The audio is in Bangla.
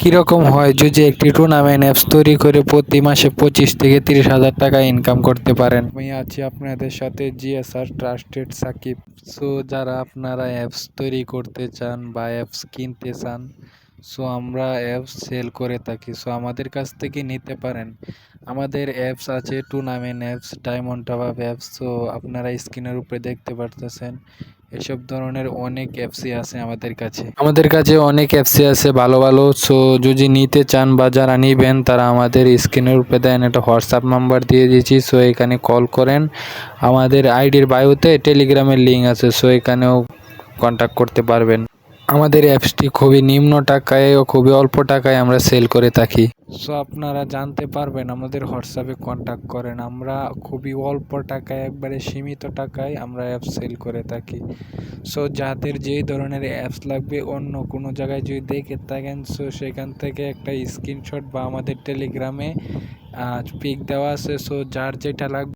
কীরকম হয় যদি একটি টুর্নামেন্ট অ্যাপস তৈরি করে প্রতি মাসে পঁচিশ থেকে তিরিশ হাজার টাকা ইনকাম করতে পারেন? আমি আছি আপনাদের সাথে জিএসআর ট্রাস্টেড সাকিব। সো যারা আপনারা অ্যাপস তৈরি করতে চান বা অ্যাপস কিনতে চান সো আমরা অ্যাপস সেল করে থাকি। সো আমাদের কাছ থেকে নিতে পারেন। আমাদের অ্যাপস আছে tournament apps diamond top apps so আপনারা স্ক্রিনের উপরে দেখতে পারতেছেন। এসব ধরনের অনেক অ্যাপসই আছে আমাদের কাছে। আমাদের কাছে অনেক অ্যাপসই আছে ভালো ভালো সো যদি নিতে চান বা যারা নিবেন, তারা আমাদের স্ক্রিনের উপরে দেন। একটা হোয়াটসঅ্যাপ নাম্বার দিয়ে দিয়েছি সো এখানে কল করেন। আমাদের আইডির বায়ুতে টেলিগ্রামের লিঙ্ক আছে সো এখানেও কন্ট্যাক্ট করতে পারবেন। আমাদের অ্যাপসটি খুবই নিম্ন টাকায় ও খুবই অল্প টাকায় আমরা সেল করে থাকি। সো আপনারা জানতে পারবেন, আমাদের হোয়াটসঅ্যাপে কন্ট্যাক্ট করেন। আমরা খুবই অল্প টাকায়, একবারে সীমিত টাকায় আমরা অ্যাপস সেল করে থাকি। সো যাদের যেই ধরনের অ্যাপস লাগবে, অন্য কোনো জায়গায় যদি দেখে থাকেন সো সেখান থেকে একটা স্ক্রিনশট বা আমাদের টেলিগ্রামে পিক দেওয়া আছে। সো যার যেটা লাগবে